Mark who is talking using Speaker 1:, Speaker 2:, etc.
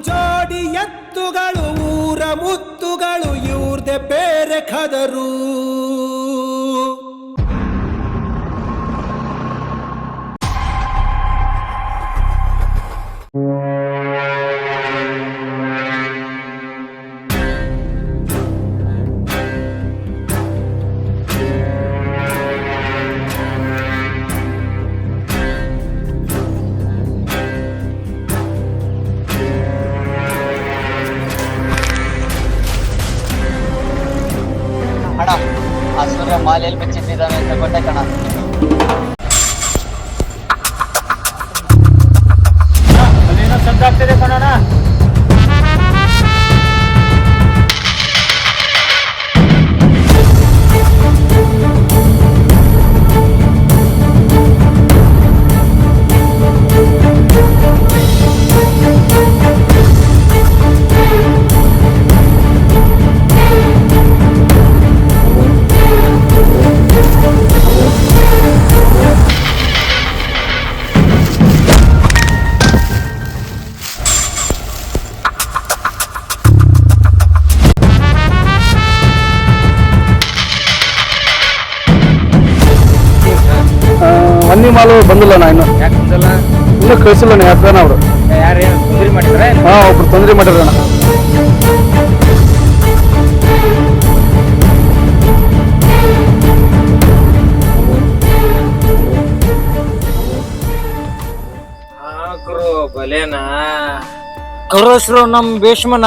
Speaker 1: ಜೋಡಿ ಎತ್ತುಗಳು ಊರ ಮುತ್ತುಗಳು ಇವ್ರದೆ ಬೇರೆ ಖದರು
Speaker 2: ಆ ಸೂರ್ಯ ಮಾಲೆಯಲ್ಲಿ ಬಿಚ್ಚಿದ್ದಾನೆ ಅಂತ ಗೊತ್ತೆ ಕಣ.
Speaker 3: ಅಲ್ಲೇನೋ ಸದ್ದಾಗ್ತಿದೆ ಕಣೋಣ
Speaker 4: ಮನ್ನಿ ಮಾಲು ಬಂದಿಲ್ಲ ನಾ ಇನ್ನು.
Speaker 3: ಯಾಕೆ ಬಂದಲ್ಲ?
Speaker 4: ಇನ್ನೂ ಕಳಿಸಿಲ್ಲ ನಾ ಯಾಕನ ಅವರು.
Speaker 3: ಯಾರು ಏನು ತೊಂದರೆ ಮಾಡಿದ್ರೆ
Speaker 4: ಹಾ ಒಬ್ರು ತೊಂದರೆ ಮಾಡಿರಣ್ಣ
Speaker 3: ಗುರು ಬಲೇನಾ.
Speaker 5: ಕರೋಸ್ರು ನಮ್ ಭೀಷ್ಮನ.